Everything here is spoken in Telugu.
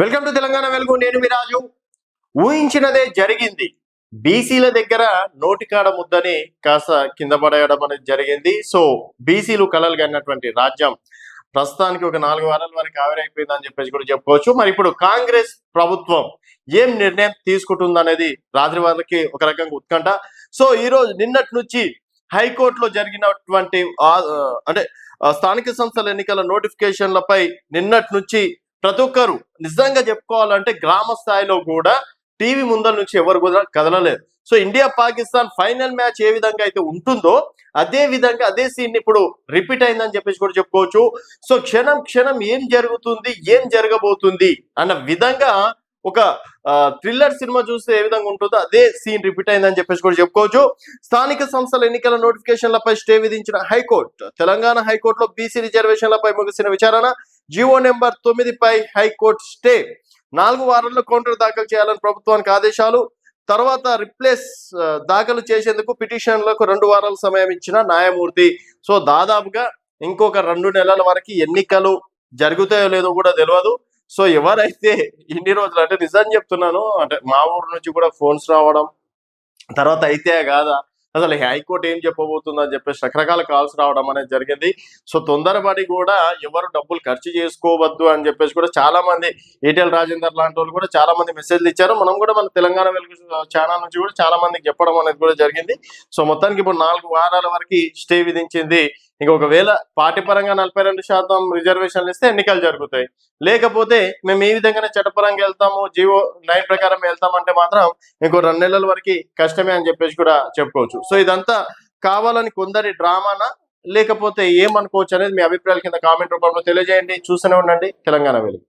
వెల్కమ్ టు తెలంగాణ వెలుగు. నేను మీ రాజు. ఊహించినదే జరిగింది. బీసీల దగ్గర నోటికాడ ముద్దని కాస్త కింద పడేయడం అనేది జరిగింది. సో బీసీలు కలలు కన్నటువంటి రాజ్యం ప్రస్తుతానికి ఒక నాలుగు వారాల వరకు ఆవిరైపోయిందని చెప్పేసి కూడా చెప్పుకోవచ్చు. మరి ఇప్పుడు కాంగ్రెస్ ప్రభుత్వం ఏం నిర్ణయం తీసుకుంటుంది అనేది రాత్రి వారికి ఒక రకంగా ఉత్కంఠ. సో ఈ రోజు నిన్నటి నుంచి హైకోర్టులో జరిగినటువంటి అంటే స్థానిక సంస్థల ఎన్నికల నోటిఫికేషన్లపై నిన్నటి నుంచి ప్రతి ఒక్కరు నిజంగా చెప్పుకోవాలంటే గ్రామ స్థాయిలో కూడా టీవీ ముందర నుంచి ఎవరు కూడా కదలలేదు. So India Pakistan final match ఏ విధంగా అయితే ఉంటుందో అదే విధంగా అదే సీన్ ఇప్పుడు రిపీట్ అయిందని చెప్పేసి కూడా చెప్పుకోవచ్చు. సో క్షణం క్షణం ఏం జరుగుతుంది ఏం జరగబోతుంది అన్న విధంగా ఒక థ్రిల్లర్ సినిమా చూస్తే ఏ విధంగా ఉంటుందో అదే సీన్ రిపీట్ అయిందని చెప్పేసి కూడా చెప్పుకోవచ్చు. స్థానిక సంస్థల ఎన్నికల నోటిఫికేషన్లపై స్టే విధించిన హైకోర్టు తెలంగాణ హైకోర్టులో బీసీ రిజర్వేషన్లపై ముగిసిన విచారణ జీవో నెంబర్ తొమ్మిదిపై హైకోర్టు స్టే. నాలుగు వారాల్లో కౌంటర్ దాఖలు చేయాలని ప్రభుత్వానికి ఆదేశాలు. తర్వాత రిప్లేస్ దాఖలు చేసేందుకు పిటిషన్లకు రెండు వారాల సమయం ఇచ్చిన న్యాయమూర్తి. సో దాదాపుగా ఇంకొక రెండు నెలల వరకు ఎన్నికలు జరుగుతాయో లేదో కూడా తెలియదు సో ఎవరైతే ఇన్ని రోజులు అంటే నిజం చెప్తున్నాను అంటే మా ఊరు నుంచి కూడా ఫోన్స్ రావడం తర్వాత అయితే కాదా అసలు హైకోర్టు ఏం చెప్పబోతుందో అని చెప్పేసి రకరకాల కాల్స్ రావడం అనేది జరిగింది. సో తొందరపడి కూడా ఎవరు డబ్బులు ఖర్చు చేసుకోవద్దు అని చెప్పేసి కూడా చాలా మంది ఈటెల్ రాజేందర్ లాంటి వాళ్ళు కూడా చాలా మంది మెసేజ్లు ఇచ్చారు. మనం కూడా మన తెలంగాణ వెలుగు ఛానల్ నుంచి కూడా చాలా మందికి చెప్పడం అనేది కూడా జరిగింది. సో మొత్తానికి ఇప్పుడు నాలుగు వారాల వరకు స్టే విధించింది ఇంక ఒకవేళ పార్టీ పరంగా నలభై రెండు శాతం రిజర్వేషన్లు ఇస్తే ఎన్నికలు జరుగుతాయి. లేకపోతే మేము ఈ విధంగానే చట్టపరంగా వెళ్తాము జియో నైన్ ప్రకారం వెళ్తామంటే మాత్రం ఇంకో రెండు నెలల వరకు కష్టమే అని చెప్పేసి కూడా చెప్పుకోవచ్చు. సో ఇదంతా కావాలని కొందరి డ్రామానా? లేకపోతే ఏమనుకోవచ్చు అనేది మీ అభిప్రాయాల కింద కామెంట్ రూపంలో తెలియజేయండి. చూస్తూనే ఉండండి. తెలంగాణ వెలుగు.